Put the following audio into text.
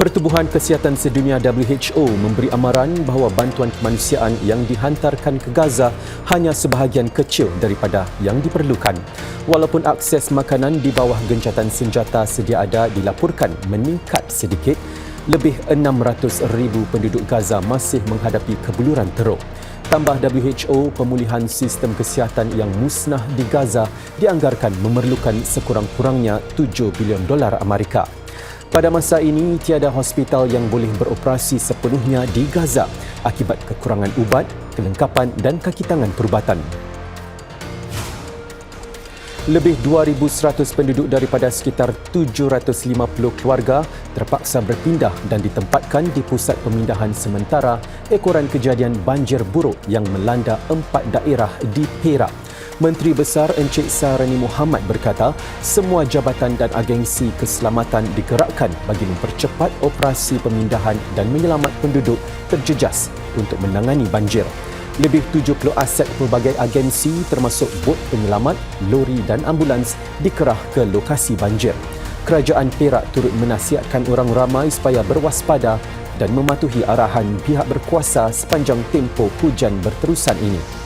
Pertubuhan Kesihatan Sedunia WHO memberi amaran bahawa bantuan kemanusiaan yang dihantarkan ke Gaza hanya sebahagian kecil daripada yang diperlukan. Walaupun akses makanan di bawah gencatan senjata sedia ada dilaporkan meningkat sedikit, lebih 600 ribu penduduk Gaza masih menghadapi kebuluran teruk. Tambah WHO, pemulihan sistem kesihatan yang musnah di Gaza dianggarkan memerlukan sekurang-kurangnya 7 bilion dolar Amerika. Pada masa ini, tiada hospital yang boleh beroperasi sepenuhnya di Gaza akibat kekurangan ubat, kelengkapan dan kaki tangan perubatan. Lebih 2,100 penduduk daripada sekitar 750 keluarga terpaksa berpindah dan ditempatkan di pusat pemindahan sementara ekoran kejadian banjir buruk yang melanda empat daerah di Perak. Menteri Besar Encik Sarani Muhammad berkata, semua jabatan dan agensi keselamatan digerakkan bagi mempercepat operasi pemindahan dan menyelamat penduduk terjejas untuk menangani banjir. Lebih 70 aset pelbagai agensi termasuk bot penyelamat, lori dan ambulans dikerah ke lokasi banjir. Kerajaan Perak turut menasihatkan orang ramai supaya berwaspada dan mematuhi arahan pihak berkuasa sepanjang tempoh hujan berterusan ini.